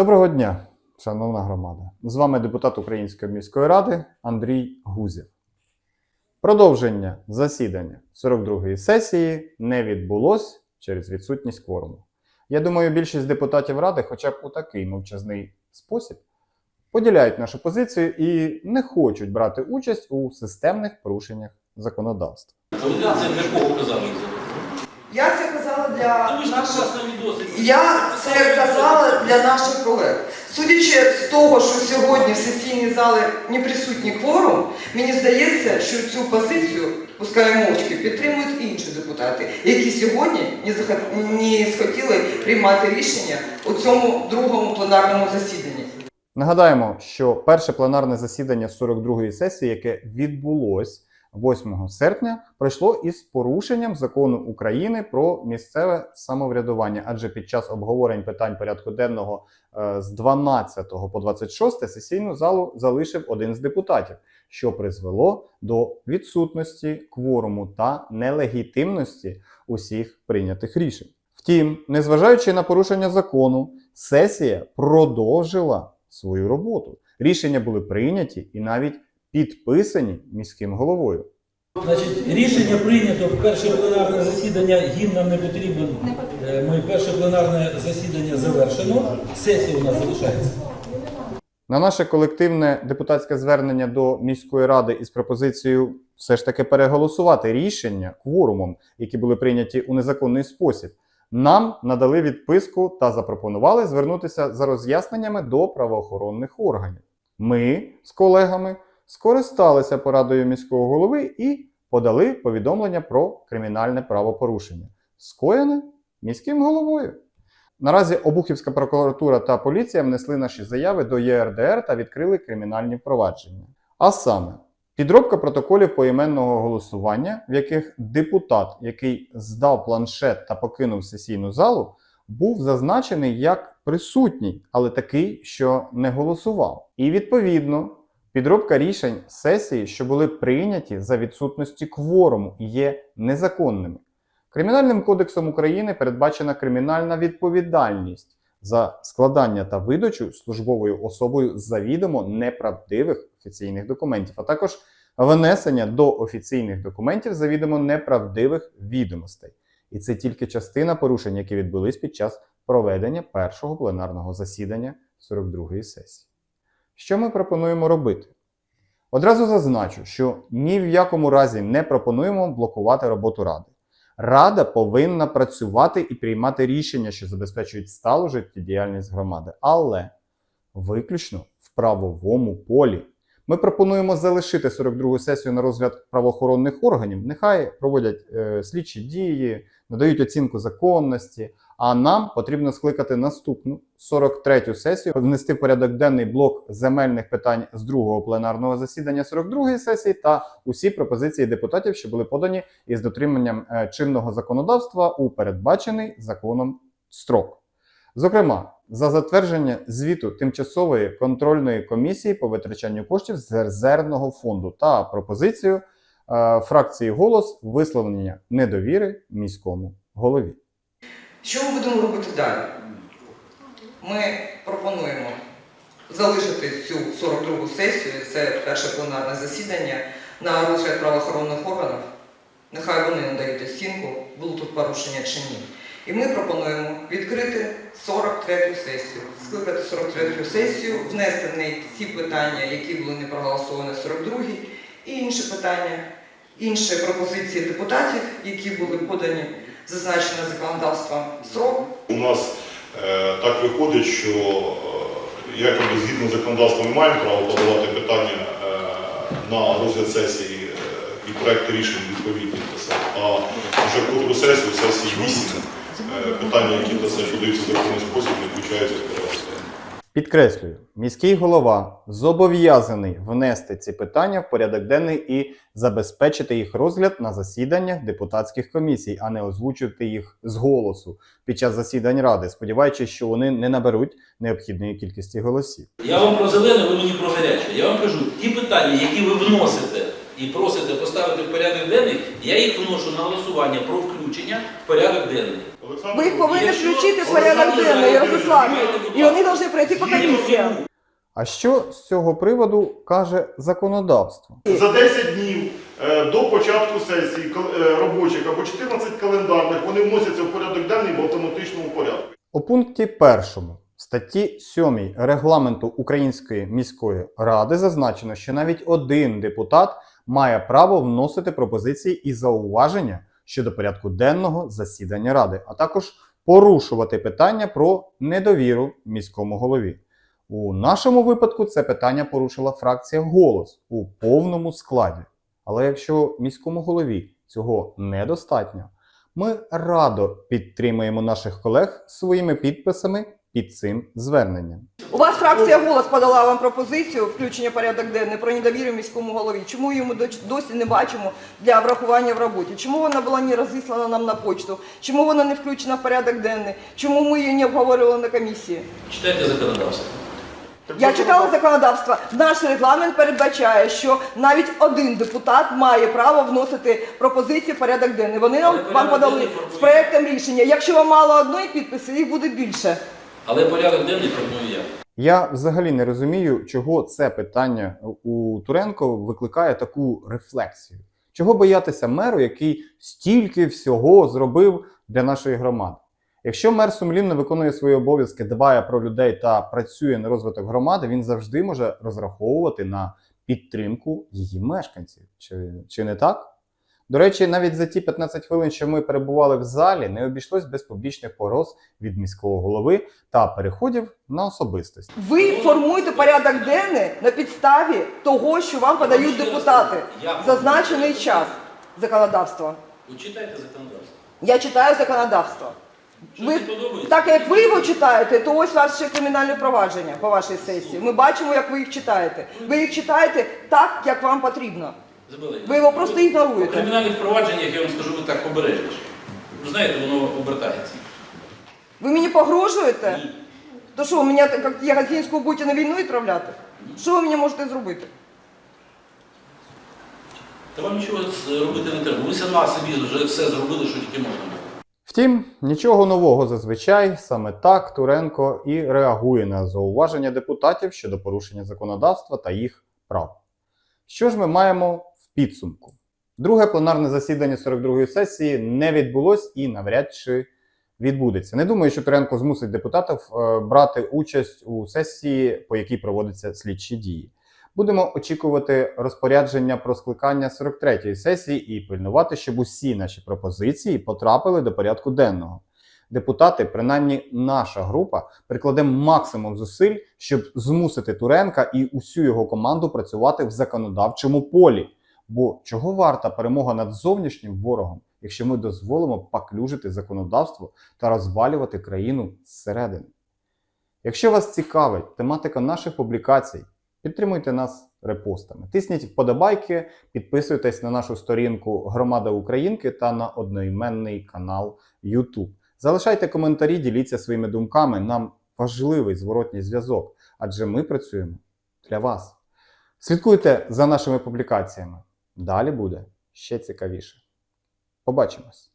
Доброго дня, шановна громада. З вами депутат Української міської ради Андрій Гузєв. Продовження засідання 42-ї сесії не відбулось через відсутність кворуму. Я думаю, більшість депутатів ради, хоча б у такий мовчазний спосіб, поділяють нашу позицію і не хочуть брати участь у системних порушеннях законодавства. Це казали? Я це казала для ви наших. Я це казала для наших колег. Судячи з того, що сьогодні в сесійній залі не присутній кворум, мені здається, що цю позицію, пускай мовчки, підтримують інші депутати, які сьогодні не захот- не схотіли приймати рішення у цьому другому пленарному засіданні. Нагадаємо, що перше пленарне засідання 42-ї сесії, яке відбулось 8 серпня, пройшло із порушенням закону України про місцеве самоврядування, адже під час обговорень питань порядку денного е, з 12 по 26 сесійну залу залишив один з депутатів, що призвело до відсутності кворуму та нелегітимності усіх прийнятих рішень. Втім, незважаючи на порушення закону, сесія продовжила свою роботу. Рішення були прийняті і навіть підписані міським головою. Значить, рішення прийнято. Перше пленарне засідання гімн нам не потрібен. Е, Ми перше пленарне засідання завершено. Сесія у нас залишається. На наше колективне депутатське звернення до міської ради із пропозицією все ж таки переголосувати рішення кворумом, які були прийняті у незаконний спосіб. Нам надали відписку та запропонували звернутися за роз'ясненнями до правоохоронних органів. Ми з колегами скористалися порадою міського голови і подали повідомлення про кримінальне правопорушення, скоєне міським головою. Наразі Обухівська прокуратура та поліція внесли наші заяви до ЄРДР та відкрили кримінальні впровадження. А саме, підробка протоколів поіменного голосування, в яких депутат, який здав планшет та покинув сесійну залу, був зазначений як присутній, але такий, що не голосував. І відповідно, підробка рішень сесії, що були прийняті за відсутності кворуму, є незаконними. Кримінальним кодексом України передбачена кримінальна відповідальність за складання та видачу службовою особою завідомо неправдивих офіційних документів, а також внесення до офіційних документів завідомо неправдивих відомостей. І це тільки частина порушень, які відбулись під час проведення першого пленарного засідання 42-ї сесії. Що ми пропонуємо робити? Одразу зазначу, що ні в якому разі не пропонуємо блокувати роботу ради. Рада повинна працювати і приймати рішення, що забезпечують сталу життєдіяльність громади, але виключно в правовому полі. Ми пропонуємо залишити 42-гу сесію на розгляд правоохоронних органів. Нехай проводять е, слідчі дії, надають оцінку законності. А нам потрібно скликати наступну 43-ю сесію, внести в порядок денний блок земельних питань з другого пленарного засідання 42-ї сесії та усі пропозиції депутатів, що були подані із дотриманням е, чинного законодавства у передбачений законом строк. Зокрема, за затвердження звіту тимчасової контрольної комісії по витрачанню коштів з резервного фонду та пропозицію е, фракції голос висловлення недовіри міському голові. Що ми будемо робити далі? Ми пропонуємо залишити цю 42-гу сесію, це перше пленарне засідання, на розгляд правоохоронних органів. Нехай вони надають оцінку, було тут порушення чи ні. І ми пропонуємо відкрити 43-ю сесію, скликати 43-ю сесію, внести в неї ті питання, які були не проголосовані в 42-й, і інші питання, інші пропозиції депутатів, які були подані зазначено законодавством срок. У нас е, так виходить, що е, якоби згідно з законодавством ми маємо право подавати питання е, на розгляд сесії е, і проекти рішень відповідні писати. А вже котру сесію, сесії 8, е, питання, які до це подаються законний спосіб, не включаються в порядок. Підкреслюю, міський голова зобов'язаний внести ці питання в порядок денний і забезпечити їх розгляд на засіданнях депутатських комісій, а не озвучувати їх з голосу під час засідань ради, сподіваючись, що вони не наберуть необхідної кількості голосів. Я вам про зелене, ви мені про гаряче. Я вам кажу, ті питання, які ви вносите і просите поставити в порядок денний, я їх вношу на голосування про включення в порядок денний. Ви їх повинні включити в порядок денний і розіслати. І вони повинні пройти по комісіям. А що з цього приводу каже законодавство? За 10 днів е, до початку сесії е, робочих або 14 календарних вони вносяться в порядок денний в автоматичному порядку. У пункті першому статті 7 регламенту Української міської ради зазначено, що навіть один депутат має право вносити пропозиції і зауваження щодо порядку денного засідання ради, а також порушувати питання про недовіру міському голові. У нашому випадку це питання порушила фракція голос у повному складі. Але якщо міському голові цього недостатньо, ми радо підтримуємо наших колег своїми підписами під цим зверненням. У вас фракція голос подала вам пропозицію включення порядок денний про недовіру міському голові. Чому йому досі не бачимо для врахування в роботі? Чому вона була не розіслана нам на почту? Чому вона не включена в порядок денний? Чому ми її не обговорювали на комісії? Читайте законодавство. Я читала законодавство. Наш регламент передбачає, що навіть один депутат має право вносити пропозиції в порядок денний. Вони нам вам подали з проектом рішення. Якщо вам мало одної підписи, їх буде більше. Але порядок денний формую я. Я взагалі не розумію, чого це питання у Туренко викликає таку рефлексію. Чого боятися меру, який стільки всього зробив для нашої громади? Якщо мер сумлінно виконує свої обов'язки, дбає про людей та працює на розвиток громади, він завжди може розраховувати на підтримку її мешканців. Чи, чи не так? До речі, навіть за ті 15 хвилин, що ми перебували в залі, не обійшлось без публічних погроз від міського голови та переходів на особистості. Ви формуєте порядок денний на підставі того, що вам подають депутати зазначений час законодавства. Ви читайте законодавство. Я читаю законодавство. Ви так як ви його читаєте, то ось у вас ще кримінальне провадження по вашій сесії. Ми бачимо, як ви їх читаєте. Ви їх читаєте так, як вам потрібно. Забили. Ви його просто ігноруєте. кримінальних впровадженнях, я вам скажу, ви так обережніше. Ви знаєте, воно обертається. Ви мені погрожуєте? Ні. То що, мене як Ягодзінську будете на війну відправляти? Що ви мені можете зробити? Та вам нічого з- робити не треба. Ви сама собі вже все зробили, що тільки можна було. Втім, нічого нового зазвичай саме так Туренко і реагує на зауваження депутатів щодо порушення законодавства та їх прав. Що ж ми маємо підсумку? Друге пленарне засідання 42-ї сесії не відбулось і навряд чи відбудеться. Не думаю, що Туренко змусить депутатів е, брати участь у сесії, по якій проводяться слідчі дії. Будемо очікувати розпорядження про скликання 43-ї сесії і пильнувати, щоб усі наші пропозиції потрапили до порядку денного. Депутати, принаймні наша група, прикладе максимум зусиль, щоб змусити Туренка і усю його команду працювати в законодавчому полі. Бо чого варта перемога над зовнішнім ворогом, якщо ми дозволимо паклюжити законодавство та розвалювати країну зсередини? Якщо вас цікавить тематика наших публікацій, підтримуйте нас репостами. Тисніть вподобайки, підписуйтесь на нашу сторінку Громада Українки та на одноіменний канал YouTube. Залишайте коментарі, діліться своїми думками. Нам важливий зворотній зв'язок, адже ми працюємо для вас. Слідкуйте за нашими публікаціями. Далі буде ще цікавіше. Побачимось!